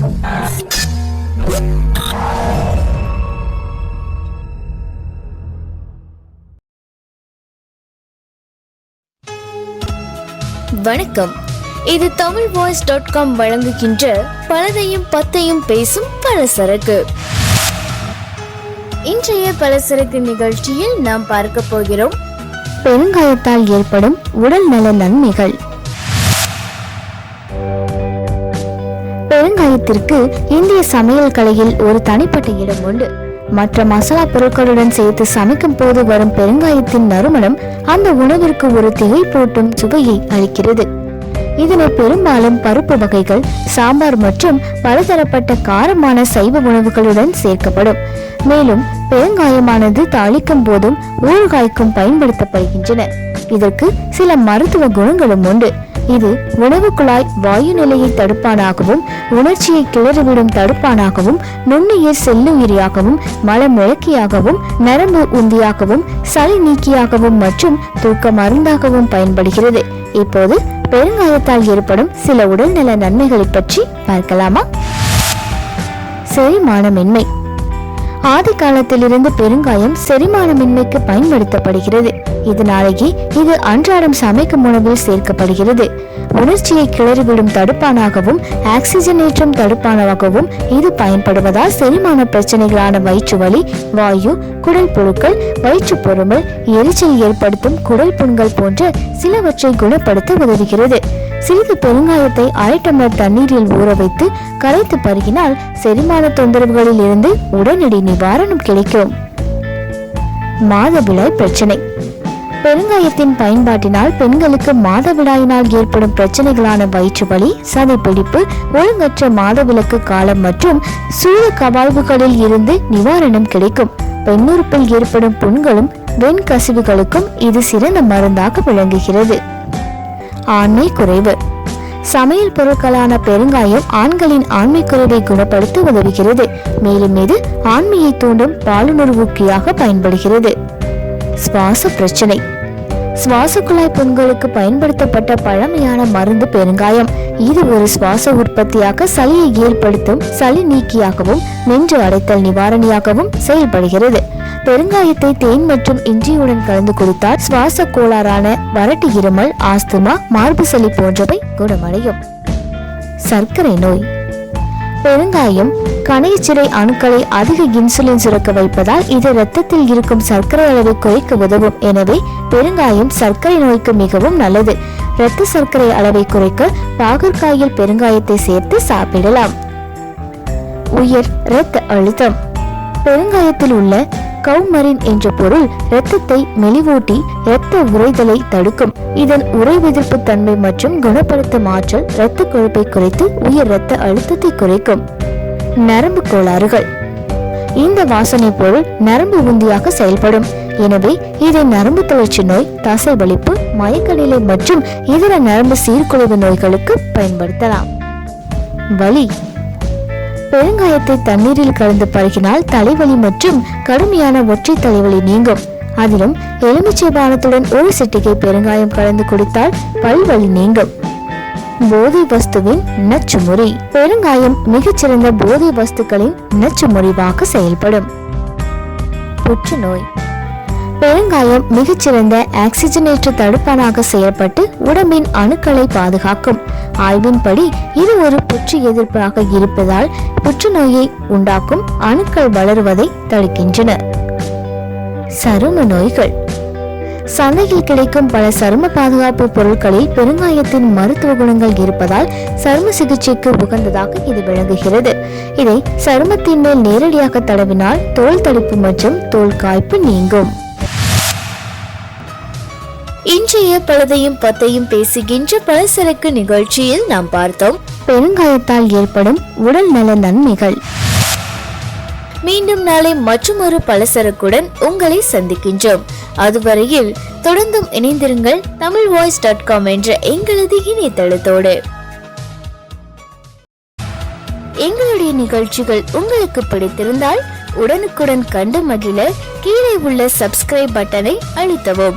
வணக்கம். இது Tamil voice dot com வழங்குகின்ற பலதையும் பத்தையும் பேசும் பலசரக்கு. இன்றைய பலசரக்கு நிகழ்ச்சியில் நாம் பார்க்க போகிறோம். பெருங்காயத்தால் ஏற்படும் உடல் நல நன்மைகள். பெருங்காயத்திற்கு இந்திய சமையல் கலையில் ஒரு தனிப்பட்ட இடம் உண்டு. மற்ற மசாலா பொருட்களுடன் சேர்த்து சமைக்கும் போது வரும் பெருங்காயத்தின் நறுமணம் அந்த உணவிற்கு ஒரு திகைப்பூட்டும் சுவையை அளிக்கிறது. இதனை பெரும்பாலும் பருப்பு வகைகள் சாம்பார் மற்றும் பலதரப்பட்ட காரமான சைவ உணவுகளுடன் சேர்க்கப்படும். மேலும் பெருங்காயமானது தாளிக்கும் போதும் ஊறுகாய்க்கும் பயன்படுத்தப்படுகின்றன. இதற்கு சில மருத்துவ குணங்களும் உண்டு. இது உணவு குழாய் வாயு நிலையை தடுப்பானாகவும் உணர்ச்சியை கிளறிவிடும் தடுப்பானாகவும் நுண்ணுயிர் செல்லுயிரியாகவும் மலமிழக்கியாகவும் நரம்பு உந்தியாகவும் சளி நீக்கியாகவும் மற்றும் தூக்க மருந்தாகவும் பயன்படுகிறது. இப்போது பெருங்காயத்தால் ஏற்படும் சில உடல்நல நன்மைகளை பற்றி பார்க்கலாமா? செரிமானமின்மை. ஆதி காலத்திலிருந்து பெருங்காயம் செரிமானமின்மைக்கு பயன்படுத்தப்படுகிறது. இதனாலேயே இது அன்றாடம் சமைக்கும் உணவில் சேர்க்கப்படுகிறது. உணர்ச்சியை கிளறிவிடும் தடுப்பானாகவும் ஆக்சிஜனேற்றம் தடுப்பானாகவும் இது பயன்படுவதால் செரிமான பிரச்சனைகளான வயிற்று வலி வாயு குடல் புழுக்கள் வயிற்று பொறுமல் எரிச்சல் ஏற்படுத்தும் குடல் புண்கள் போன்ற சிலவற்றை குணப்படுத்த உதவுகிறது. சிறிது பெருங்காயத்தை அரை டம்ளர் தண்ணீரில் ஊற வைத்து கரைத்து பருகினால் செரிமான தொந்தரவுகளில் இருந்து உடனடி நிவாரணம் கிடைக்கும். மாதவிடாய் பிரச்சனை. பெருங்காயத்தின் பயன்பாட்டினால் பெண்களுக்கு மாதவிடாயினால் ஏற்படும் பிரச்சனைகளான வயிற்று வலி சதைப்பிடிப்பு ஒழுங்கற்ற மாதவிலக்கு காலம் மற்றும் சூழ கவாழ்வுகளில் இருந்து நிவாரணம் கிடைக்கும். பெண்ணுறுப்பில் ஏற்படும் புண்களும் வெண்கசிவுகளுக்கும் இது சிறந்த மருந்தாக விளங்குகிறது. ஆண்மை குறைவு. சமையல் பொருட்களான பெருங்காயம் ஆண்களின் ஆண்மை குறைவை குணப்படுத்த உதவுகிறது. மேலும் இது ஆண்மையை தூண்டும் பாலுணர்வூக்கியாக பயன்படுகிறது. சுவாச பிரச்சனை சுவாச குழாய் புண்களுக்கு பயன்படுத்தப்பட்ட பழமையான மருந்து பெருங்காயம். இது ஒரு சுவாச உற்பத்தியாக சளியை ஏற்படுத்தும் சளி நீக்கியாகவும் நெஞ்சு அடைத்தல் நிவாரணியாகவும் செயல்படுகிறது. பெருங்காயத்தை தேன் மற்றும் இஞ்சியுடன் கலந்து குடித்தால் சுவாச கோளாறான வறட்டு இருமல் ஆஸ்துமா மார்பு சளி போன்றவை குணமடையும். சர்க்கரை நோய். பெருங்காயம் கணையச்சிறை அணுக்களை அதிக இன்சுலின் சுரக்க வைப்பதால் இது ரத்தத்தில் இருக்கும் சர்க்கரை அளவை குறைக்க உதவும். எனவே பெருங்காயம் சர்க்கரை நோய்க்கு மிகவும் நல்லது. இரத்த சர்க்கரை அளவை குறைக்க பாகற்காயில் பெருங்காயத்தை சேர்த்து சாப்பிடலாம். உயர் இரத்த அழுத்தம். பெருங்காயத்தில் உள்ள கௌமரின் என்ற பொருள் இரத்தத்தை மெலிவூட்டி இரத்த உறைதலை தடுக்கும். இதன் உறைவெதிர்ப்பு தன்மை மற்றும் குணப்படுத்தும் ஆற்றல் இரத்த கொழுப்பை குறைத்து உயர் இரத்த அழுத்தத்தை குறைக்கும். நரம்பு கோளாறுகள். இந்த வாசனை பொருள் நரம்பு உந்தியாக செயல்படும். எனவே இதை நரம்பு தளர்ச்சி நோய் தசை வலிப்பு மயக்கநிலை மற்றும் இதர நரம்பு சீர்குலைவு நோய்களுக்கு பயன்படுத்தலாம். வலி. பெருங்காயத்தை தண்ணீரில் கலந்து பருகினால் தலைவலி மற்றும் கடுமையான ஒற்றை தலைவலி நீங்கும். அதிலும் எலுமிச்சை பானத்துடன் ஒரு சிட்டிகை பெருங்காயம் கலந்து குடித்தால் பல்வலி நீங்கும். போதை வஸ்துவின் நச்சுமுறி. பெருங்காயம் மிகச்சிறந்த போதை வஸ்துக்களின் நச்சுமுறிவாக செயல்படும். புற்றுநோய். பெருங்காயம் மிகச்சிறந்த ஆக்சிஜனேற்ற தடுப்பானாக செயல்பட்டு உடம்பின் அணுக்களை பாதுகாக்கும். ஆய்வின்படி இது ஒரு புற்று எதிர்ப்பாக இருப்பதால் புற்றுநோயை உண்டாக்கும் அணுக்கள் வளருவதை தடுக்கின்றன. சரும நோய்கள். சந்தையில் கிடைக்கும் பல சரும பாதுகாப்பு பொருட்களில் பெருங்காயத்தின் மருத்துவ குணங்கள் இருப்பதால் சரும சிகிச்சைக்கு உகந்ததாக இது விளங்குகிறது. இதை சருமத்தின் மேல் நேரடியாக தடவினால் தோல் தடிப்பு மற்றும் தோல் காய்ப்பு நீங்கும். இன்றைய பலதையும் பத்தையும் பேசுகின்ற பலசரக்கு நிகழ்ச்சியில் நாம் பார்த்தோம். பெருங்காயத்தால் ஏற்படும் உடல் நல நன்மைகள். மீண்டும் நாளை மற்றொரு பலசரக்குடன் உங்களை சந்திக்கின்றோம். அதுவரையில் தொடர்ந்தும் இணைந்திருங்கள் தமிழ் வாய்ஸ் டாட் காம் என்ற எங்களது இணையதளத்தோடு. எங்களுடைய நிகழ்ச்சிகள் உங்களுக்கு பிடித்திருந்தால் உடனுக்குடன் கண்டு மகிழ கீழே உள்ள சப்ஸ்கிரைப் பட்டனை அழுத்தவும்.